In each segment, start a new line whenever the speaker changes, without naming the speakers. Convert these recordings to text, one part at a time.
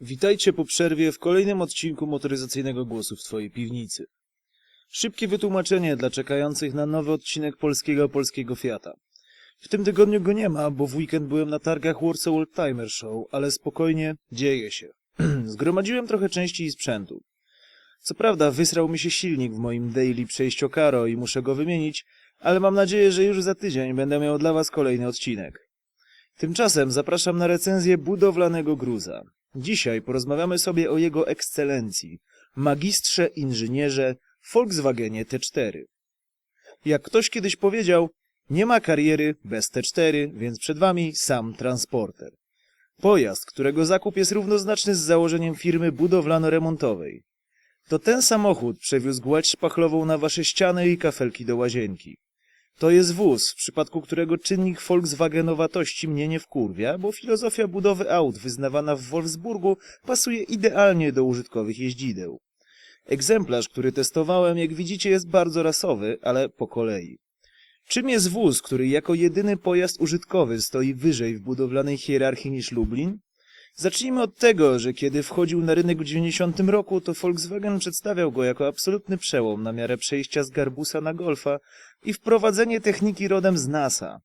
Witajcie po przerwie w kolejnym odcinku motoryzacyjnego głosu w Twojej piwnicy. Szybkie wytłumaczenie dla czekających na nowy odcinek polskiego polskiego Fiata. W tym tygodniu go nie ma, bo w weekend byłem na targach Warsaw Old Timer Show, ale spokojnie, dzieje się. Zgromadziłem trochę części i sprzętu. Co prawda wysrał mi się silnik w moim daily przejściokaro i muszę go wymienić, ale mam nadzieję, że już za tydzień będę miał dla Was kolejny odcinek. Tymczasem zapraszam na recenzję budowlanego gruza. Dzisiaj porozmawiamy sobie o jego ekscelencji, magistrze inżynierze Volkswagenie T4. Jak ktoś kiedyś powiedział, nie ma kariery bez T4, więc przed wami sam transporter. Pojazd, którego zakup jest równoznaczny z założeniem firmy budowlano-remontowej. To ten samochód przewiózł gładź szpachlową na wasze ściany i kafelki do łazienki. To jest wóz, w przypadku którego czynnik Volkswagenowatości mnie nie wkurwia, bo filozofia budowy aut wyznawana w Wolfsburgu pasuje idealnie do użytkowych jeździdeł. Egzemplarz, który testowałem, jak widzicie, jest bardzo rasowy, ale po kolei. Czym jest wóz, który jako jedyny pojazd użytkowy stoi wyżej w budowlanej hierarchii niż Lublin? Zacznijmy od tego, że kiedy wchodził na rynek w 90 roku, to Volkswagen przedstawiał go jako absolutny przełom na miarę przejścia z Garbusa na Golfa i wprowadzenie techniki rodem z NASA.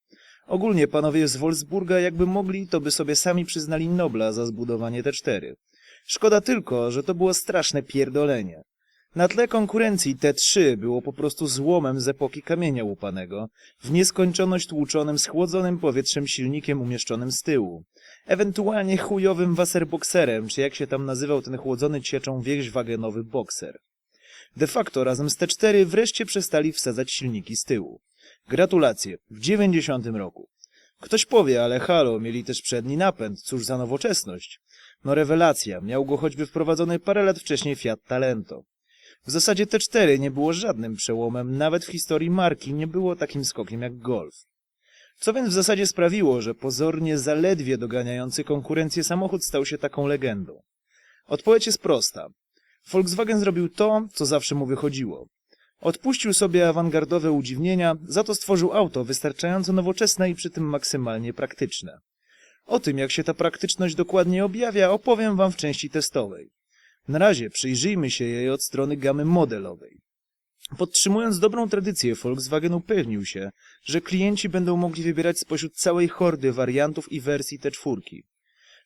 Ogólnie panowie z Wolfsburga jakby mogli, to by sobie sami przyznali Nobla za zbudowanie T4. Szkoda tylko, że to było straszne pierdolenie. Na tle konkurencji T3 było po prostu złomem z epoki kamienia łupanego, w nieskończoność tłuczonym schłodzonym powietrzem silnikiem umieszczonym z tyłu. Ewentualnie chujowym Wasserboxerem, czy jak się tam nazywał ten chłodzony cieczą wieźwagenowy bokser. De facto razem z T4 wreszcie przestali wsadzać silniki z tyłu. Gratulacje, w 90 roku. Ktoś powie, ale halo, mieli też przedni napęd, cóż za nowoczesność. No rewelacja, miał go choćby wprowadzony parę lat wcześniej Fiat Talento. W zasadzie T4 nie było żadnym przełomem, nawet w historii marki nie było takim skokiem jak Golf. Co więc w zasadzie sprawiło, że pozornie zaledwie doganiający konkurencję samochód stał się taką legendą? Odpowiedź jest prosta. Volkswagen zrobił to, co zawsze mu wychodziło. Odpuścił sobie awangardowe udziwnienia, za to stworzył auto wystarczająco nowoczesne i przy tym maksymalnie praktyczne. O tym, jak się ta praktyczność dokładnie objawia, opowiem Wam w części testowej. Na razie przyjrzyjmy się jej od strony gamy modelowej. Podtrzymując dobrą tradycję, Volkswagen upewnił się, że klienci będą mogli wybierać spośród całej hordy wariantów i wersji T4.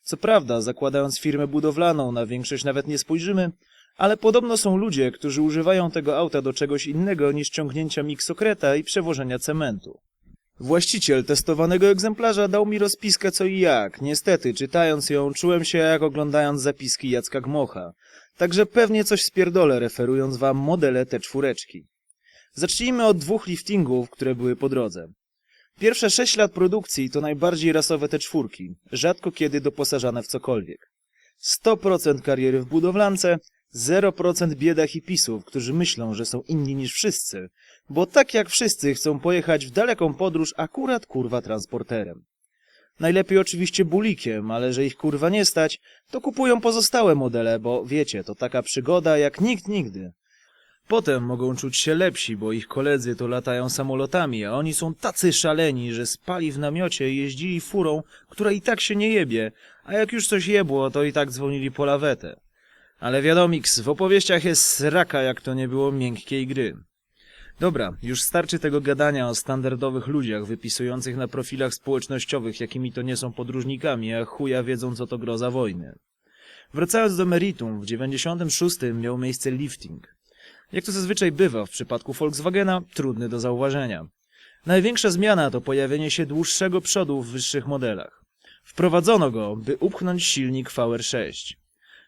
Co prawda, zakładając firmę budowlaną, na większość nawet nie spojrzymy, ale podobno są ludzie, którzy używają tego auta do czegoś innego niż ciągnięcia miksokreta i przewożenia cementu. Właściciel testowanego egzemplarza dał mi rozpiskę co i jak. Niestety, czytając ją, czułem się jak oglądając zapiski Jacka Gmocha. Także pewnie coś spierdolę, referując wam modele te czwóreczki. Zacznijmy od dwóch liftingów, które były po drodze. Pierwsze sześć lat produkcji to najbardziej rasowe te czwórki, rzadko kiedy doposażane w cokolwiek. 100% kariery w budowlance, 0% bieda hipisów, którzy myślą, że są inni niż wszyscy, bo tak jak wszyscy chcą pojechać w daleką podróż akurat kurwa transporterem. Najlepiej oczywiście bulikiem, ale że ich kurwa nie stać, to kupują pozostałe modele, bo wiecie, to taka przygoda jak nikt nigdy. Potem mogą czuć się lepsi, bo ich koledzy to latają samolotami, a oni są tacy szaleni, że spali w namiocie i jeździli furą, która i tak się nie jebie, a jak już coś jebło, to i tak dzwonili po lawetę. Ale wiadomiks, w opowieściach jest sraka, jak to nie było miękkiej gry. Dobra, już starczy tego gadania o standardowych ludziach wypisujących na profilach społecznościowych, jakimi to nie są podróżnikami, a chuja wiedzą, co to groza wojny. Wracając do meritum, w 96 miał miejsce lifting. Jak to zazwyczaj bywa w przypadku Volkswagena, trudny do zauważenia. Największa zmiana to pojawienie się dłuższego przodu w wyższych modelach. Wprowadzono go, by upchnąć silnik VR6.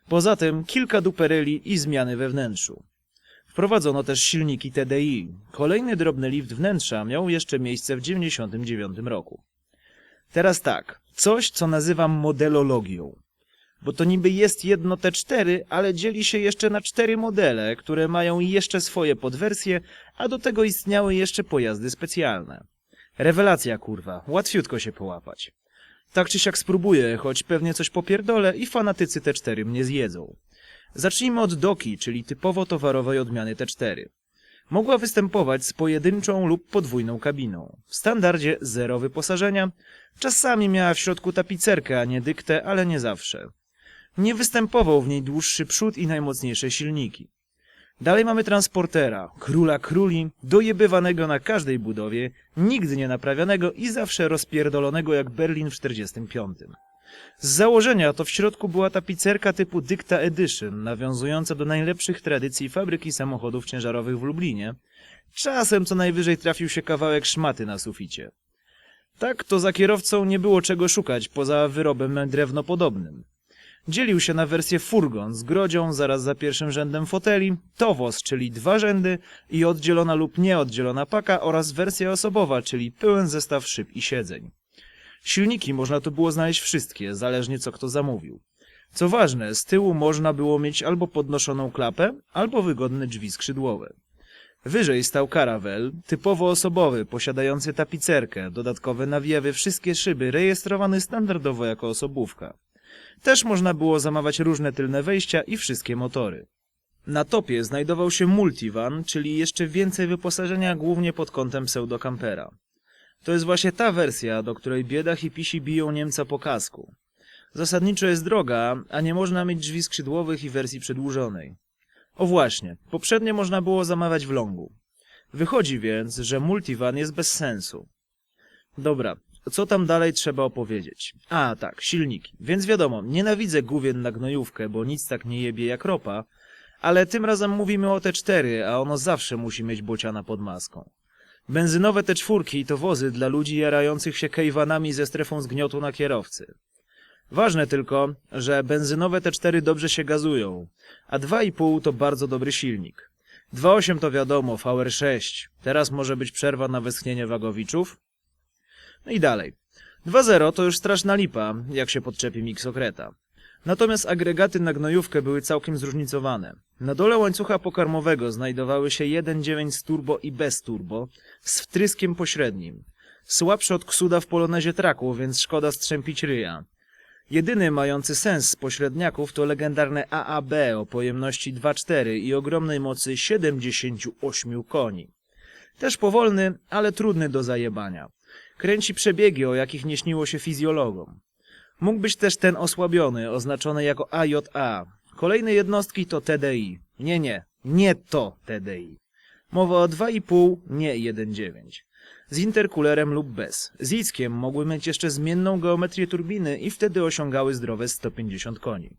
Poza tym kilka dupereli i zmiany we wnętrzu. Wprowadzono też silniki TDI. Kolejny drobny lift wnętrza miał jeszcze miejsce w 1999 roku. Teraz tak, coś co nazywam modelologią. Bo to niby jest jedno T4, ale dzieli się jeszcze na cztery modele, które mają jeszcze swoje podwersje, a do tego istniały jeszcze pojazdy specjalne. Rewelacja kurwa, łatwiutko się połapać. Tak czy siak spróbuję, choć pewnie coś popierdolę i fanatycy T4 mnie zjedzą. Zacznijmy od doki, czyli typowo towarowej odmiany T4. Mogła występować z pojedynczą lub podwójną kabiną. W standardzie zero wyposażenia. Czasami miała w środku tapicerkę, a nie dyktę, ale nie zawsze. Nie występował w niej dłuższy przód i najmocniejsze silniki. Dalej mamy transportera, króla króli, dojebywanego na każdej budowie, nigdy nie naprawianego i zawsze rozpierdolonego jak Berlin w 45. Z założenia to w środku była tapicerka typu Dicta Edition, nawiązująca do najlepszych tradycji fabryki samochodów ciężarowych w Lublinie. Czasem co najwyżej trafił się kawałek szmaty na suficie. Tak to za kierowcą nie było czego szukać poza wyrobem drewnopodobnym. Dzielił się na wersję furgon z grodzią zaraz za pierwszym rzędem foteli, towoz, czyli dwa rzędy i oddzielona lub nieoddzielona paka oraz wersja osobowa, czyli pełen zestaw szyb i siedzeń. Silniki można tu było znaleźć wszystkie, zależnie co kto zamówił. Co ważne, z tyłu można było mieć albo podnoszoną klapę, albo wygodne drzwi skrzydłowe. Wyżej stał karawel, typowo osobowy, posiadający tapicerkę, dodatkowe nawiewy, wszystkie szyby, rejestrowany standardowo jako osobówka. Też można było zamawiać różne tylne wejścia i wszystkie motory. Na topie znajdował się multivan, czyli jeszcze więcej wyposażenia głównie pod kątem pseudokampera. To jest właśnie ta wersja, do której bieda hipisi biją Niemca po kasku. Zasadniczo jest droga, a nie można mieć drzwi skrzydłowych i wersji przedłużonej. O właśnie, poprzednio można było zamawiać w longu. Wychodzi więc, że multivan jest bez sensu. Dobra, co tam dalej trzeba opowiedzieć? A, tak, silniki. Więc wiadomo, nienawidzę główien na gnojówkę, bo nic tak nie jebie jak ropa, ale tym razem mówimy o T4, a ono zawsze musi mieć bociana pod maską. Benzynowe T4 to wozy dla ludzi jarających się kejwanami ze strefą zgniotu na kierowcy. Ważne tylko, że benzynowe T4 dobrze się gazują, a 2,5 to bardzo dobry silnik. 2,8 to wiadomo, VR6. Teraz może być przerwa na westchnienie wagowiczów. No i dalej. 2.0 to już straszna lipa, jak się podczepi miksokreta. Natomiast agregaty na gnojówkę były całkiem zróżnicowane. Na dole łańcucha pokarmowego znajdowały się 1.9 z turbo i bez turbo, z wtryskiem pośrednim. Słabszy od ksuda w polonezie traku, więc szkoda strzępić ryja. Jedyny mający sens z pośredniaków to legendarne AAB o pojemności 2.4 i ogromnej mocy 78 koni. Też powolny, ale trudny do zajebania. Kręci przebiegi, o jakich nie śniło się fizjologom. Mógł być też ten osłabiony, oznaczony jako AJA. Kolejne jednostki to TDI. Nie, nie, nie to TDI. Mowa o 2,5, nie 1,9. Z interkulerem lub bez. Z Ickiem mogły mieć jeszcze zmienną geometrię turbiny i wtedy osiągały zdrowe 150 koni.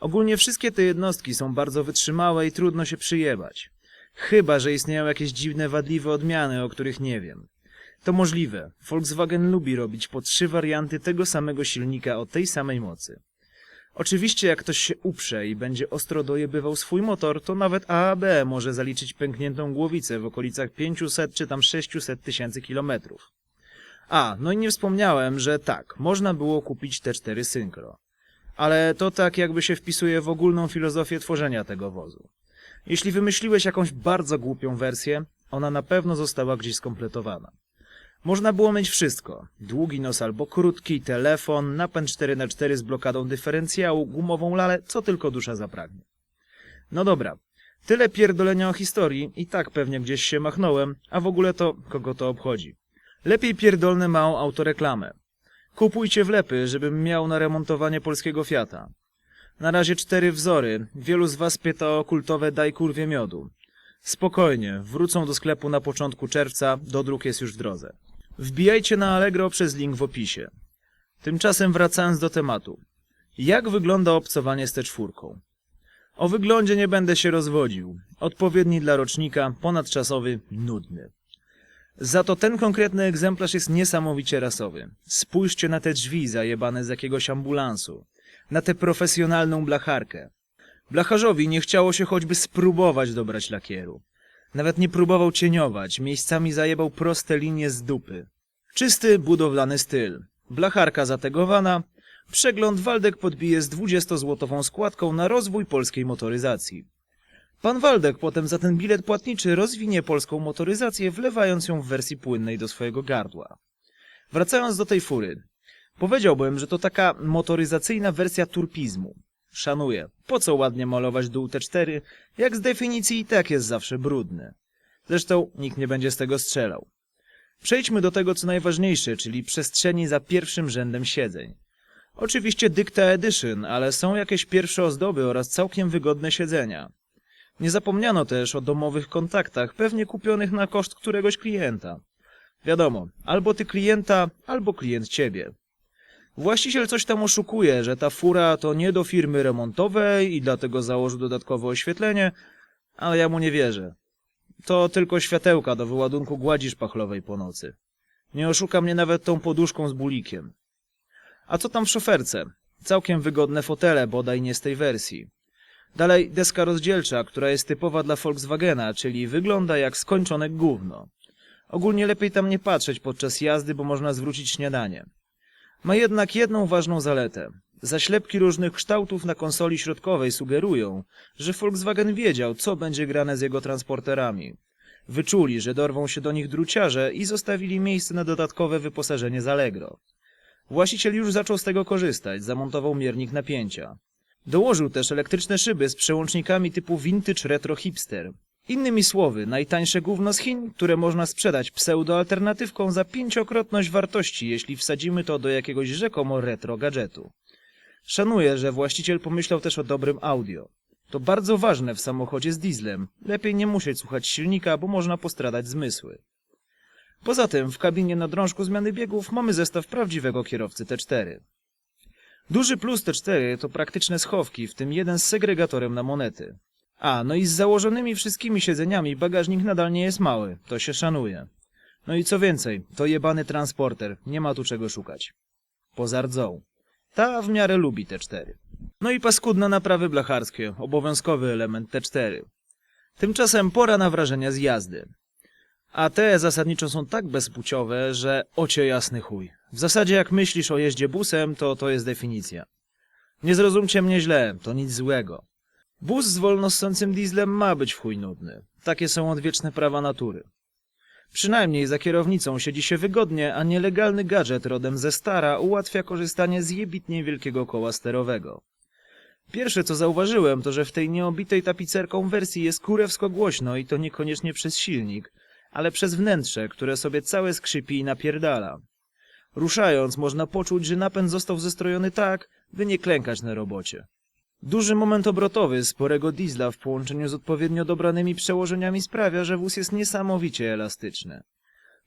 Ogólnie wszystkie te jednostki są bardzo wytrzymałe i trudno się przyjebać. Chyba, że istnieją jakieś dziwne, wadliwe odmiany, o których nie wiem. To możliwe. Volkswagen lubi robić po trzy warianty tego samego silnika o tej samej mocy. Oczywiście jak ktoś się uprze i będzie ostro dojebywał swój motor, to nawet AAB może zaliczyć pękniętą głowicę w okolicach 500 czy tam 600 tysięcy kilometrów. A, no i nie wspomniałem, że tak, można było kupić T4 Synchro. Ale to tak jakby się wpisuje w ogólną filozofię tworzenia tego wozu. Jeśli wymyśliłeś jakąś bardzo głupią wersję, ona na pewno została gdzieś skompletowana. Można było mieć wszystko. Długi nos albo krótki, telefon, napęd 4x4 z blokadą dyferencjału, gumową lalę, co tylko dusza zapragnie. No dobra, tyle pierdolenia o historii i tak pewnie gdzieś się machnąłem, a w ogóle to kogo to obchodzi. Lepiej pierdolnę małą autoreklamę. Kupujcie wlepy, żebym miał na remontowanie polskiego Fiata. Na razie cztery wzory, wielu z was pyta o kultowe daj kurwie miodu. Spokojnie, wrócą do sklepu na początku czerwca, dodruk jest już w drodze. Wbijajcie na Allegro przez link w opisie. Tymczasem wracając do tematu. Jak wygląda obcowanie z T4? O wyglądzie nie będę się rozwodził. Odpowiedni dla rocznika, ponadczasowy, nudny. Za to ten konkretny egzemplarz jest niesamowicie rasowy. Spójrzcie na te drzwi zajebane z jakiegoś ambulansu. Na tę profesjonalną blacharkę. Blacharzowi nie chciało się choćby spróbować dobrać lakieru. Nawet nie próbował cieniować, miejscami zajebał proste linie z dupy. Czysty, budowlany styl. Blacharka zategowana. Przegląd Waldek podbije z 20-złotową składką na rozwój polskiej motoryzacji. Pan Waldek potem za ten bilet płatniczy rozwinie polską motoryzację, wlewając ją w wersji płynnej do swojego gardła. Wracając do tej fury. Powiedziałbym, że to taka motoryzacyjna wersja turpizmu. Szanuję. Po co ładnie malować dół T4, jak z definicji i tak jest zawsze brudny. Zresztą nikt nie będzie z tego strzelał. Przejdźmy do tego, co najważniejsze, czyli przestrzeni za pierwszym rzędem siedzeń. Oczywiście Dicta Edition, ale są jakieś pierwsze ozdoby oraz całkiem wygodne siedzenia. Nie zapomniano też o domowych kontaktach, pewnie kupionych na koszt któregoś klienta. Wiadomo, albo ty klienta, albo klient ciebie. Właściciel coś tam oszukuje, że ta fura to nie do firmy remontowej i dlatego założył dodatkowe oświetlenie, ale ja mu nie wierzę. To tylko światełka do wyładunku gładzi szpachlowej po nocy. Nie oszuka mnie nawet tą poduszką z bulikiem. A co tam w szoferce? Całkiem wygodne fotele, bodaj nie z tej wersji. Dalej deska rozdzielcza, która jest typowa dla Volkswagena, czyli wygląda jak skończone gówno. Ogólnie lepiej tam nie patrzeć podczas jazdy, bo można zwrócić śniadanie. Ma jednak jedną ważną zaletę. Zaślepki różnych kształtów na konsoli środkowej sugerują, że Volkswagen wiedział, co będzie grane z jego transporterami. Wyczuli, że dorwą się do nich druciarze i zostawili miejsce na dodatkowe wyposażenie z Allegro. Właściciel już zaczął z tego korzystać, zamontował miernik napięcia. Dołożył też elektryczne szyby z przełącznikami typu Vintage Retro Hipster. Innymi słowy, najtańsze gówno z Chin, które można sprzedać pseudoalternatywką za pięciokrotność wartości, jeśli wsadzimy to do jakiegoś rzekomo retro gadżetu. Szanuję, że właściciel pomyślał też o dobrym audio. To bardzo ważne w samochodzie z dieslem. Lepiej nie musieć słuchać silnika, bo można postradać zmysły. Poza tym w kabinie na drążku zmiany biegów mamy zestaw prawdziwego kierowcy T4. Duży plus T4 to praktyczne schowki, w tym jeden z segregatorem na monety. A, no i z założonymi wszystkimi siedzeniami bagażnik nadal nie jest mały, to się szanuje. No i co więcej, to jebany transporter, nie ma tu czego szukać. Poza rdzą. Ta w miarę lubi T4. No i paskudne naprawy blacharskie, obowiązkowy element T4. Tymczasem pora na wrażenia z jazdy. A te zasadniczo są tak bezpłciowe, że ocie jasny chuj. W zasadzie jak myślisz o jeździe busem, to to jest definicja. Nie zrozumcie mnie źle, to nic złego. Bus z wolnossącym dieslem ma być w chuj nudny. Takie są odwieczne prawa natury. Przynajmniej za kierownicą siedzi się wygodnie, a nielegalny gadżet rodem ze stara ułatwia korzystanie z jebitnie wielkiego koła sterowego. Pierwsze co zauważyłem, to że w tej nieobitej tapicerką wersji jest kurewsko głośno i to niekoniecznie przez silnik, ale przez wnętrze, które sobie całe skrzypi i napierdala. Ruszając można poczuć, że napęd został zestrojony tak, by nie klękać na robocie. Duży moment obrotowy sporego diesla w połączeniu z odpowiednio dobranymi przełożeniami sprawia, że wóz jest niesamowicie elastyczny.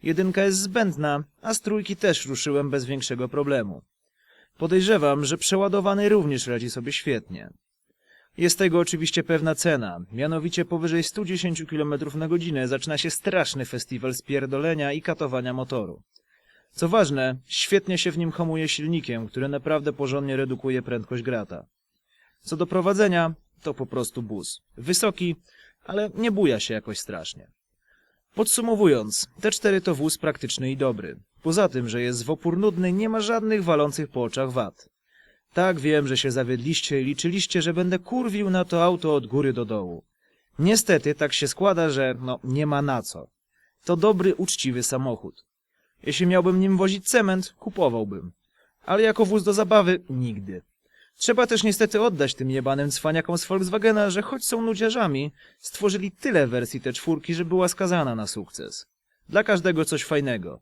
Jedynka jest zbędna, a z trójki też ruszyłem bez większego problemu. Podejrzewam, że przeładowany również radzi sobie świetnie. Jest tego oczywiście pewna cena, mianowicie powyżej 110 km na godzinę zaczyna się straszny festiwal spierdolenia i katowania motoru. Co ważne, świetnie się w nim hamuje silnikiem, który naprawdę porządnie redukuje prędkość grata. Co do prowadzenia, to po prostu bus. Wysoki, ale nie buja się jakoś strasznie. Podsumowując, T4 to wóz praktyczny i dobry. Poza tym, że jest w opór nudny, nie ma żadnych walących po oczach wad. Tak wiem, że się zawiedliście i liczyliście, że będę kurwił na to auto od góry do dołu. Niestety tak się składa, że no nie ma na co. To dobry, uczciwy samochód. Jeśli miałbym nim wozić cement, kupowałbym. Ale jako wóz do zabawy nigdy. Trzeba też niestety oddać tym jebanym cwaniakom z Volkswagena, że choć są nudziarzami, stworzyli tyle wersji te czwórki, że była skazana na sukces. Dla każdego coś fajnego.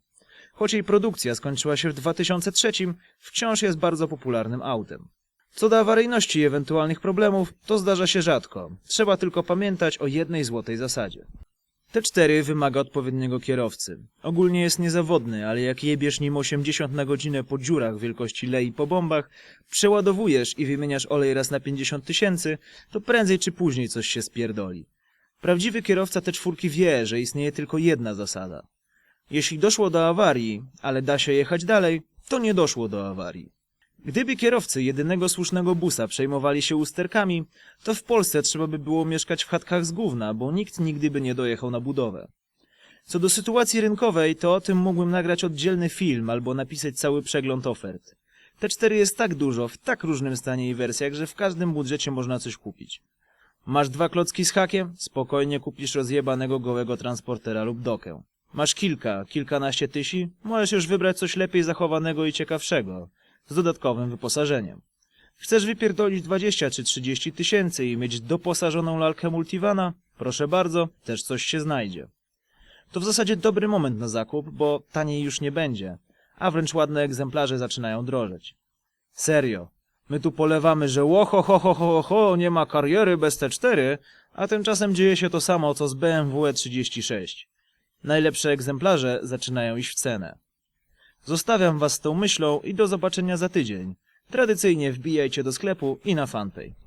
Choć jej produkcja skończyła się w 2003, wciąż jest bardzo popularnym autem. Co do awaryjności i ewentualnych problemów, to zdarza się rzadko. Trzeba tylko pamiętać o jednej złotej zasadzie. T4 wymaga odpowiedniego kierowcy. Ogólnie jest niezawodny, ale jak jebiesz nim 80 na godzinę po dziurach wielkości lei po bombach, przeładowujesz i wymieniasz olej raz na 50 tysięcy, to prędzej czy później coś się spierdoli. Prawdziwy kierowca T4 wie, że istnieje tylko jedna zasada. Jeśli doszło do awarii, ale da się jechać dalej, to nie doszło do awarii. Gdyby kierowcy jedynego słusznego busa przejmowali się usterkami, to w Polsce trzeba by było mieszkać w chatkach z gówna, bo nikt nigdy by nie dojechał na budowę. Co do sytuacji rynkowej, to o tym mógłbym nagrać oddzielny film albo napisać cały przegląd ofert. T4 jest tak dużo, w tak różnym stanie i wersjach, że w każdym budżecie można coś kupić. Masz dwa klocki z hakiem? Spokojnie kupisz rozjebanego gołego transportera lub dokę. Masz kilka, kilkanaście tysi? Możesz już wybrać coś lepiej zachowanego i ciekawszego z dodatkowym wyposażeniem. Chcesz wypierdolić 20 czy 30 tysięcy i mieć doposażoną lalkę multivana? Proszę bardzo, też coś się znajdzie. To w zasadzie dobry moment na zakup, bo taniej już nie będzie, a wręcz ładne egzemplarze zaczynają drożeć. Serio. My tu polewamy, że łoho, ho, ho, ho, ho, nie ma kariery bez T4, a tymczasem dzieje się to samo, co z BMW E36. Najlepsze egzemplarze zaczynają iść w cenę. Zostawiam was z tą myślą i do zobaczenia za tydzień. Tradycyjnie wbijajcie do sklepu i na fanpage.